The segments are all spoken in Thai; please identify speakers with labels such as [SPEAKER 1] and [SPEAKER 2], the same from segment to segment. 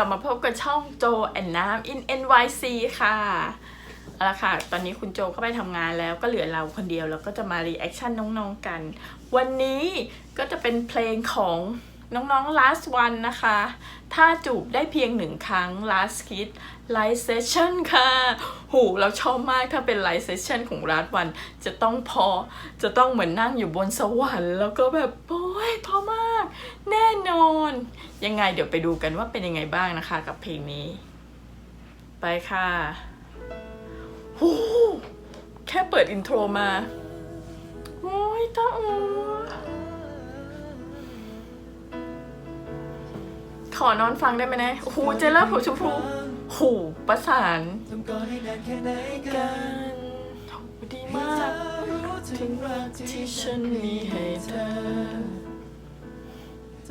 [SPEAKER 1] กลับมาพบกับช่องโจแอนน้ำ in NYC ค่ะเอาละค่ะ ตอนนี้คุณโจก็ไปทำงานแล้วก็เหลือเราคนเดียว แล้วก็จะมารีแอคชั่นน้องๆกัน วันนี้ก็จะเป็นเพลงของ น้องๆ last one นะคะ ถ้าจูบได้เพียงหนึ่งครั้ง last kiss live session ค่ะโหเราชอบมากถ้าเป็น live session ของ last one จะต้องพอ จะต้องเหมือนนั่งอยู่บนสวรรค์แล้วก็แบบ โอ้ยพอมาก แน่นอน ยังไงเดี๋ยวไปดูกันว่าเป็นยังไงบ้างนะคะกับเพลงนี้ ไปค่ะโหแค่เปิดอินโทรมา โอ้ยตาอู ขอนอนฟังได้ไหมนะโอ้โหเจลล่าผมชมพูโหประสาน
[SPEAKER 2] ทำก่อนให้นานแค่ไหนกั
[SPEAKER 1] กันนโหดีมาก
[SPEAKER 2] รู้ถึ
[SPEAKER 1] ถึ
[SPEAKER 2] ง
[SPEAKER 1] ง
[SPEAKER 2] รั
[SPEAKER 1] รั
[SPEAKER 2] ก
[SPEAKER 1] ก
[SPEAKER 2] ที่
[SPEAKER 1] ที่
[SPEAKER 2] ฉั
[SPEAKER 1] ฉั
[SPEAKER 2] น
[SPEAKER 1] น
[SPEAKER 2] มี
[SPEAKER 1] มี
[SPEAKER 2] ให้
[SPEAKER 1] ให้
[SPEAKER 2] เธ
[SPEAKER 1] เธ
[SPEAKER 2] อ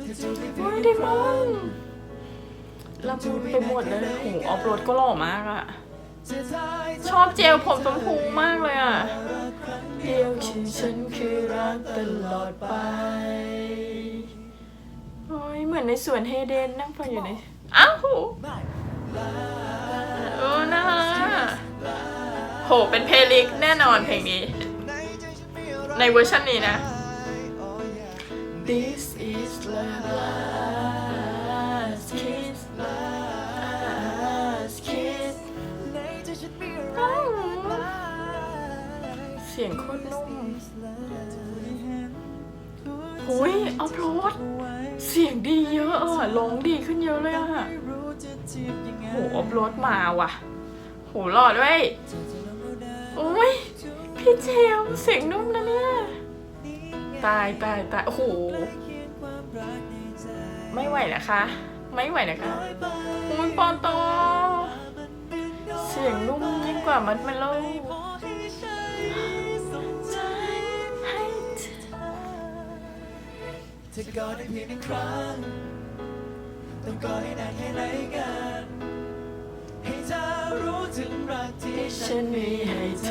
[SPEAKER 1] อ
[SPEAKER 2] จะจูบได้เพี
[SPEAKER 1] โอ้
[SPEAKER 2] ย
[SPEAKER 1] ย
[SPEAKER 2] ง
[SPEAKER 1] ดี
[SPEAKER 2] ค
[SPEAKER 1] มา
[SPEAKER 2] รั้
[SPEAKER 1] ก
[SPEAKER 2] ง
[SPEAKER 1] ละมุนไปหมดเลยโหออฟโรดก็หล่อมากอะ
[SPEAKER 2] จะได้
[SPEAKER 1] ชอบเจลผมชมพูมากเลยอะ
[SPEAKER 2] รักครั้งเดี
[SPEAKER 1] เดี
[SPEAKER 2] ย
[SPEAKER 1] ยววที่ฉันคือรักตลอดไปโอ้ยเห มือนในสวนเฮเดนนั่งฟังอยู่ในอ้าวโหโอ้น่ารักโห เป็นเพลย์ลิสต์แน่นอนเพลงนี้ ในเวอร์ชันนี้นะ This is the last kiss last kiss
[SPEAKER 2] ในใจฉันมีอะไร
[SPEAKER 1] อ้าว
[SPEAKER 2] บ้าง
[SPEAKER 1] เสียงโคตร นุ่มหุยอัพโหลดเสียงดีเยอะอะร้องดีขึ้นเยอะเลยอะ
[SPEAKER 2] ไม่รู้จะจีบยังไง
[SPEAKER 1] โหอัพโหลดมาว่ะ โหหล่อด้วยโอ้ยพี่เจมเสียงนุ่มนะเนี่ยตายตายตายโอ้โหไม่ไหวนะคะ ไม่ไหวนะคะโอ้ยปอนโตเสียงนุ่มยิ่งกว่ามันเมโล จะ
[SPEAKER 2] กอดได้เพียงหนึ่งครั้ง ต้องกอดให้นานแค่ไหนกัน ให้เธอรู้ถึงรักที่ฉั
[SPEAKER 1] ฉั
[SPEAKER 2] น
[SPEAKER 1] น
[SPEAKER 2] มี
[SPEAKER 1] มี
[SPEAKER 2] ให้
[SPEAKER 1] ให้
[SPEAKER 2] เธ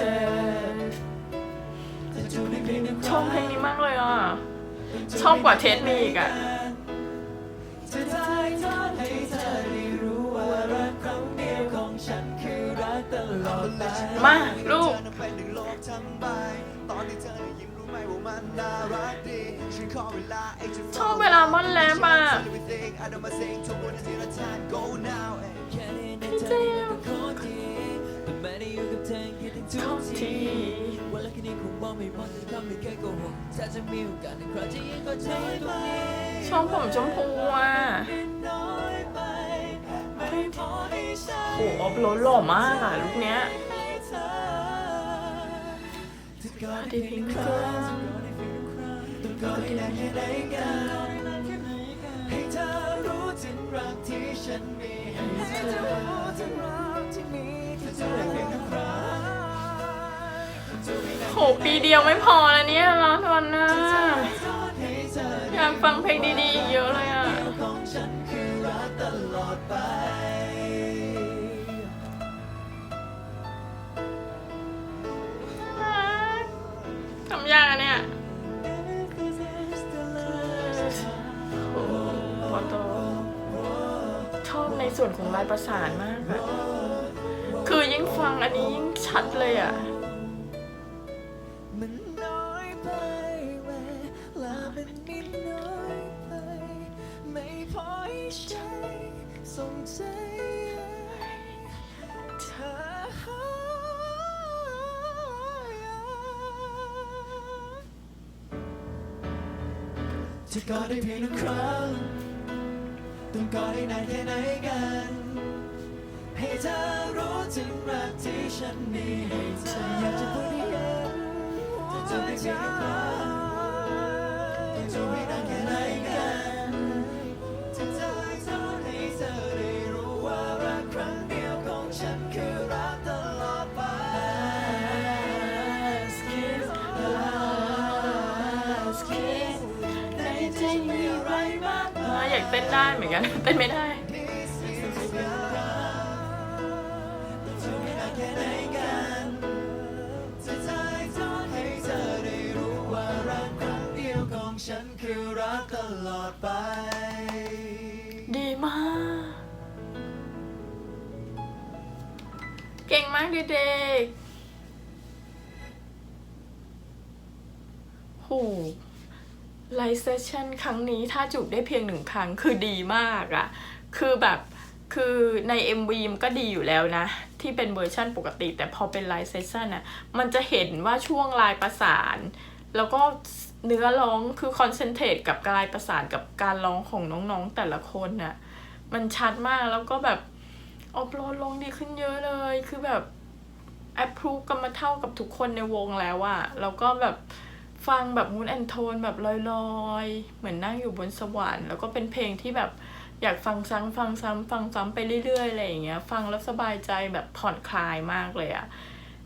[SPEAKER 1] เธ
[SPEAKER 2] อ
[SPEAKER 1] อ
[SPEAKER 2] จะจูบได้เพียงหนึ่งค
[SPEAKER 1] ช
[SPEAKER 2] รั้
[SPEAKER 1] อบ
[SPEAKER 2] ง
[SPEAKER 1] เพลงนี้มากเลยอะ ชอบกว่าเทสมีอีกอะ
[SPEAKER 2] จะได้ทอดให้เธอได้รู้ว่ารักครั้งเดียวของฉันคือรักตลอดไป
[SPEAKER 1] มาลูก
[SPEAKER 3] เธอนั้นเป็นหนึ่งโลกทั้งใบตอนที่เธอได้ยิ้มรู้ไหมว่ามันน่ารักดี
[SPEAKER 1] ชอบเวลามอนแลบอะ
[SPEAKER 3] I don't mind saying to one zero time go now
[SPEAKER 2] แค่นี้ในเธอยังเป็นคนดีแต่ไม่ได้อยู่กับเธอแค่ได้ทุ
[SPEAKER 1] ทุ
[SPEAKER 2] ก
[SPEAKER 1] ก
[SPEAKER 2] ที
[SPEAKER 1] ที
[SPEAKER 2] วันละแค่นี้คงมองไม่พอจะทำให้แค่โกหกถ้าจะมีโอกาสในครั้งที่ยิ่งกว่าเธอตรงนี้
[SPEAKER 1] ชอบผมชมพูอะ
[SPEAKER 2] น้อยไปไม่พอให้ฉัน
[SPEAKER 1] โอ้ออฟโรดหล่อมากอะลูกเนี้ย
[SPEAKER 2] ให้เธอจะกอด
[SPEAKER 1] ได้
[SPEAKER 2] ได้
[SPEAKER 1] เพี
[SPEAKER 2] เพี
[SPEAKER 1] ย
[SPEAKER 2] ย
[SPEAKER 1] งค
[SPEAKER 2] ค
[SPEAKER 1] รั้
[SPEAKER 2] รั้
[SPEAKER 1] ง
[SPEAKER 2] งต้อง กอดให้นานแค่ไหนกันให้เธอรู้ถึงรักที่ฉันมีให้เธอรู้ถึงรักที่มีที่เธอได้เพียงครั้ง
[SPEAKER 1] โหปีเดียวไม่พอแล้วเนี่ยร้อนวันนะอยากฟังเพลงดีๆอีกเยอะเลยอะ ในส่วนของลายประสานมากอะคือยิ่งฟังอันนี้ยิ่งชัดเลยอะ
[SPEAKER 2] จะกอดได้เพียงหนึ่งครั้ง กอดให้นานแค่ไหนกัน ให้เธอรู้ถึงรักที่ฉันมีให้เธออยากจะพูดให้เธอจะจำได้เพียงครั้งต้องจบให้นานากเต้
[SPEAKER 1] นได้เหมือนกัน เต้นไม่ได้
[SPEAKER 2] ดีมาก เก่
[SPEAKER 1] งมากเด็กๆโห ไลฟ์เซสชั่นครั้งนี้ถ้าจูบได้เพียงหนึ่งครั้งคือดีมากอะคือแบบคือใน MV มันก็ดีอยู่แล้วนะ ที่เป็นเวอร์ชั่นปกติ แต่พอเป็นไลฟ์เซสชั่นอะมันจะเห็นว่าช่วงลายประสาน แล้วก็เนื้อร้องคือคอนเซนเทรตกับลายประสานกับการร้องของน้องๆแต่ละคนน่ะมันชัดมากแล้วก็แบบออฟโหลดลงดีขึ้นเยอะเลย คือแบบแอปพรูฟกันมาเท่ากับทุกคนในวงแล้วอะแล้วก็แบบ ฟังแบบมูนแอนโทนแบบลอยๆ เหมือนนั่งอยู่บนสวรรค์แล้วก็เป็นเพลงที่แบบอยากฟังซ้ำฟังซ้ำฟังซ้ำไปเรื่อยๆอะไรอย่างเงี้ย ฟังแล้วสบายใจแบบผ่อนคลายมากเลยอะ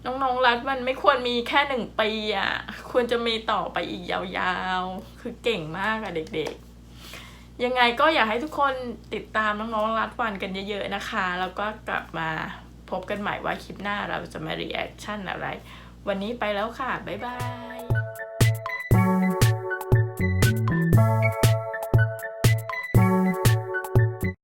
[SPEAKER 1] น้องๆรัฐมันไม่ควรมีแค่หนึ่งปีอะควรจะมีต่อไปอีกยาวๆ คือเก่งมากอะเด็กๆ ยังไงก็อยากให้ทุกคนติดตามน้องๆรัดวันกันเยอะๆนะคะ แล้วก็กลับมาพบกันใหม่ว่าคลิปหน้าเราจะมารีแอคชั่นอะไร วันนี้ไปแล้วค่ะ บ๊ายบาย